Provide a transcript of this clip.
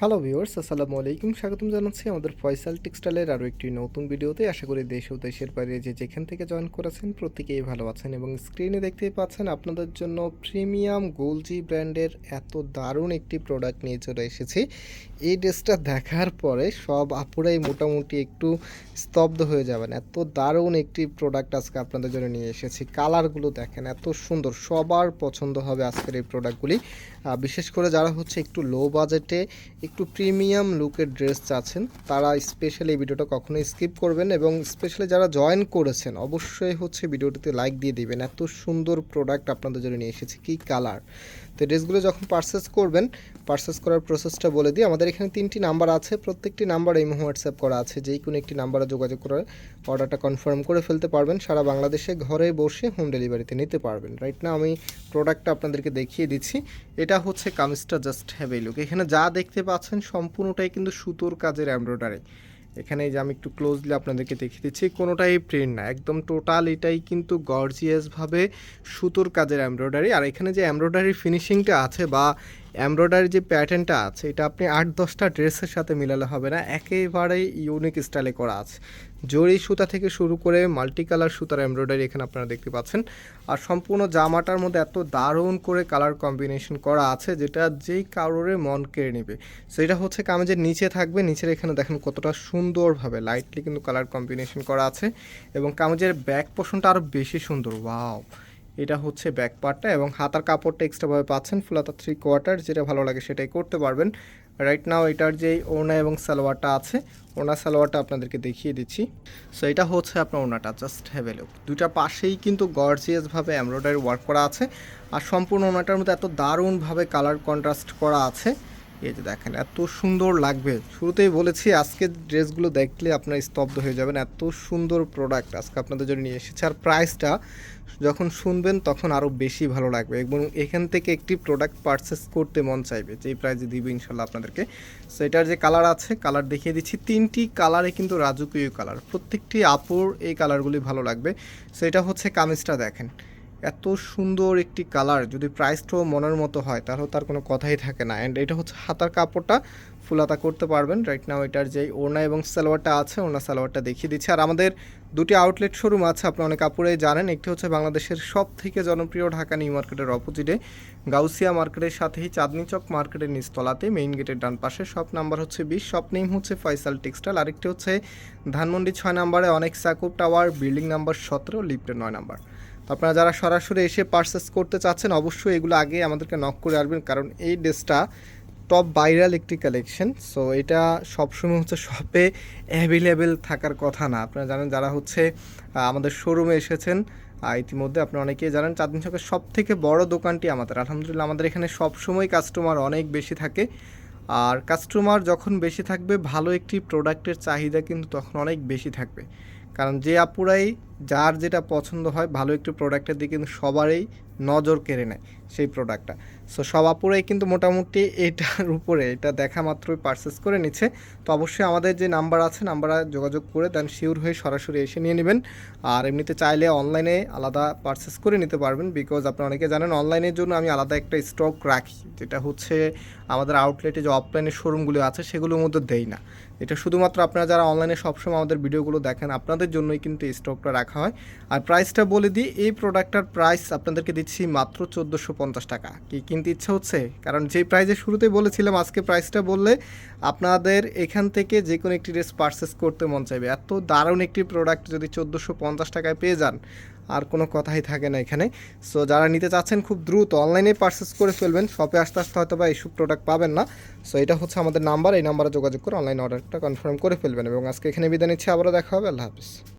Hello viewers আসসালামু আলাইকুম। স্বাগতম জানাচ্ছি আমাদের ফয়সাল টেক্সটাইলের আরও একটি নতুন ভিডিওতে। আশা করি দেশ ও দেশের বাইরে যে যেখান থেকে জয়েন করেছেন প্রত্যেকেই ভালো আছেন এবং স্ক্রিনে দেখতেই পাচ্ছেন আপনাদের জন্য প্রিমিয়াম গোলজি ব্র্যান্ডের এত দারুণ একটি প্রোডাক্ট নিয়ে চলে এসেছি। এই ড্রেসটা দেখার পরে সব আপুরাই মোটামুটি একটু স্তব্ধ হয়ে যাবেন। এত দারুণ একটি প্রোডাক্ট আজকে আপনাদের জন্য নিয়ে এসেছি। কালারগুলো দেখেন, এত সুন্দর। সবার পছন্দ হবে আজকের এই প্রোডাক্টগুলি বিশেষ করে যারা হচ্ছে একটু লো বাজেটে একটু প্রিমিয়াম লুকের ড্রেস চাচ্ছেন, তারা স্পেশালি এই ভিডিওটা কখনোই স্কিপ করবেন এবং স্পেশালি যারা জয়েন করেছেন, অবশ্যই হচ্ছে ভিডিওটিতে লাইক দিয়ে দিবেন। এত সুন্দর প্রোডাক্ট আপনাদের জন্য নিয়ে এসেছি, কী কালার তো ড্রেসগুলো যখন পারচেস করবেন পারচেস করার প্রসেসটা বলে দিই। আমাদের এখানে তিনটি নাম্বার আছে, প্রত্যেকটি নাম্বার এই হোয়াটসঅ্যাপ করা আছে। যেই কোনো একটি নাম্বারে যোগাযোগ করে অর্ডারটা কনফার্ম করে ফেলতে পারবেন। সারা বাংলাদেশে ঘরে বসে হোম ডেলিভারিতে নিতে পারবেন। রাইট না আমি প্রোডাক্টটা আপনাদেরকে দেখিয়ে দিচ্ছি। এটা হচ্ছে কামিজটা জাস্ট হ্যাভ এই লুক এখানে যা দেখতে পাচ্ছেন সম্পূর্ণটাই কিন্তু সুতোর কাজের এমব্রয়ডারি। এখানে যে আমি একটু ক্লোজলি আপনাদেরকে দেখিয়ে দিচ্ছি, কোনোটাই প্রিন্ট না। একদম টোটাল এটাই কিন্তু গর্জিয়াসভাবে সুতোর কাজের এমব্রয়ডারি। আর এখানে যে এমব্রয়ডারি ফিনিশিংটা আছে বা এমব্রয়ডারি যে প্যাটার্নটা আছে, এটা আপনি আট দশটা ড্রেসের সাথে মিলালে হবে না। একেবারেই ইউনিক স্টাইলে করা আছে। জরি সুতা থেকে শুরু করে মাল্টি কালার সুতার এমব্রয়ডারি এখানে আপনারা দেখতে পাচ্ছেন। আর সম্পূর্ণ জামাটার মধ্যে এত দারুণ করে কালার কম্বিনেশন করা আছে, যেটা যেই কারোরে মন কেড়ে নেবে। সেটা হচ্ছে কামেজের নিচে থাকবে, নিচের এখানে দেখেন কতটা সুন্দরভাবে লাইটলি কিন্তু কালার কম্বিনেশন করা আছে। এবং কামেজের ব্যাক পোর্শনটা আরও বেশি সুন্দর, ওয়াও! এটা হচ্ছে ব্যাক পার্টটা এবং হাতার কাপড়টা এক্সট্রাভাবে পাচ্ছেন ফুল হাতা থ্রি কোয়ার্টার যেটা ভালো লাগে সেটাই করতে পারবেন। রাইট নাও এটার যে ওড়না এবং সালোয়ারটা আছে, ওড়না সালোয়ারটা আপনাদেরকে দেখিয়ে দিচ্ছি। সো এটা হচ্ছে আপনার ওনাটা জাস্ট হ্যাভ এ লুক দুইটা পাশেই কিন্তু গর্জিয়াসভাবে এমব্রয়ডারি ওয়ার্ক করা আছে। আর সম্পূর্ণ ওনাটার মধ্যে এত দারুণভাবে কালার কন্ট্রাস্ট করা আছে। এই যে দেখেন, এত সুন্দর লাগবে। শুরুতেই বলেছি আজকে ড্রেসগুলো দেখলে আপনারা স্তব্ধ হয়ে যাবেন। এত সুন্দর প্রোডাক্ট আজকে আপনাদের জন্য নিয়ে এসেছে। আর প্রাইসটা যখন শুনবেন, তখন আরও বেশি ভালো লাগবে। এবং এখান থেকে একটি প্রোডাক্ট পারচেস করতে মন চাইবে, যেই প্রাইজে দিবে ইনশাল্লাহ আপনাদেরকে। সো এটার যে কালার আছে কালার দেখিয়ে দিচ্ছি। তিনটি কালারে কিন্তু রাজকীয় কালার প্রত্যেকটি আপুর এই কালারগুলি ভালো লাগবে। সো এটা হচ্ছে কামিজটা দেখেন। এত সুন্দর একটি কালার যদি প্রাইসটাও মনের মতো হয়, তাহলে তার কোনো কথাই থাকে না। অ্যান্ড এটা হচ্ছে হাতার কাপড়টা ফুলাতা করতে পারবেন। রাইট নাও এটার যেই ওড়না এবং সালোয়ারটা আছে, ওড়না সালোয়ারটা দেখিয়ে দিচ্ছে। আর আমাদের দুটি আউটলেট শোরুম আছে আপনি অনেক কাপড়ে জানেন। একটি হচ্ছে বাংলাদেশের সব থেকে জনপ্রিয় ঢাকা নিউ মার্কেটের অপোজিটে গাউসিয়া মার্কেটের সাথেই চাঁদনি চক মার্কেটের নিচতলাতে মেইন গেটের ডান পাশে। শপ নাম্বার হচ্ছে বিশ শপ নেম হচ্ছে ফয়সাল টেক্সটাইল আরেকটি হচ্ছে ধানমন্ডি ছয় নাম্বারে অনেক সাকুব টাওয়ার বিল্ডিং নাম্বার সতেরো লিফটের নয় নাম্বার আপনারা যারা সরাসরি এসে পারচেস করতে চাচ্ছেন, অবশ্যই এগুলো আগে আমাদেরকে নক করে আসবেন কারণ এই ড্রেসটা টপ ভাইরাল একটি কালেকশন সো এটা সবসময় হচ্ছে শপে অ্যাভেলেবেল থাকার কথা না। আপনারা জানেন যারা হচ্ছে আমাদের শোরুমে এসেছেন ইতিমধ্যে আপনারা অনেকেই জানেন, চাঁদনি চকের সব থেকে বড় দোকানটি আমাদের। আলহামদুলিল্লাহ, আমাদের এখানে সবসময় কাস্টমার অনেক বেশি থাকে। আর কাস্টমার যখন বেশি থাকবে, ভালো একটি প্রোডাক্টের চাহিদা কিন্তু তখন অনেক বেশি থাকবে। কারণ যে আপুরাই যার যেটা পছন্দ হয় ভালো একটু প্রোডাক্টের দিকে কিন্তু সবারই নজর কেড়ে নেয় সেই প্রোডাক্টটা সো সব আপুরাই কিন্তু মোটামুটি এটার উপরে, এটা দেখা মাত্রই পারচেস করে নিচ্ছে। তো অবশ্যই আমাদের যে নাম্বার আছে নাম্বারে যোগাযোগ করে দেন শিওর হয়ে সরাসরি এসে নিয়ে নেবেন। আর এমনিতে চাইলে অনলাইনে আলাদা পারচেস করে নিতে পারবেন বিকজ আপনি অনেকে জানেন অনলাইনের জন্য আমি আলাদা একটা স্টক রাখি, যেটা হচ্ছে আমাদের আউটলেটে যে অফলাইনের শোরুমগুলো আছে সেগুলোর মধ্যে দেই না। এটা শুধুমাত্র আপনারা যারা অনলাইনে সবসময় আমাদের ভিডিওগুলো দেখেন, আপনাদের জন্যই কিন্তু স্টকটা রাখা হয়। আর প্রাইসটা বলে দিই, এই প্রোডাক্টটার প্রাইস আপনাদেরকে দিচ্ছি মাত্র চোদ্দোশো পঞ্চাশ টাকা। কি কিনতে ইচ্ছে হচ্ছে? কারণ যে প্রাইসে শুরুতেই বলেছিলাম, আজকে প্রাইসটা বললে আপনাদের এখান থেকে যে কোনো একটি ড্রেস পারচেস করতে মন চাইবে। এত দারুণ একটি প্রোডাক্ট যদি চোদ্দোশো পঞ্চাশ টাকায় পেয়ে যান, আর কোনো কথাই থাকে না এখানে। সো যারা নিতে চাচ্ছেন খুব দ্রুত অনলাইনে পারচেস করে ফেলবেন শপে আসতে আসতে হয়তো বা এইসব প্রোডাক্ট পাবেন না। সো এটা হচ্ছে আমাদের নাম্বার এই নাম্বারে যোগাযোগ করে অনলাইন অর্ডারটা কনফার্ম করে ফেলবেন। এবং আজকে এখানে বিদায় নিচ্ছি, আবারও দেখা হবে, আল্লাহ হাফিজ।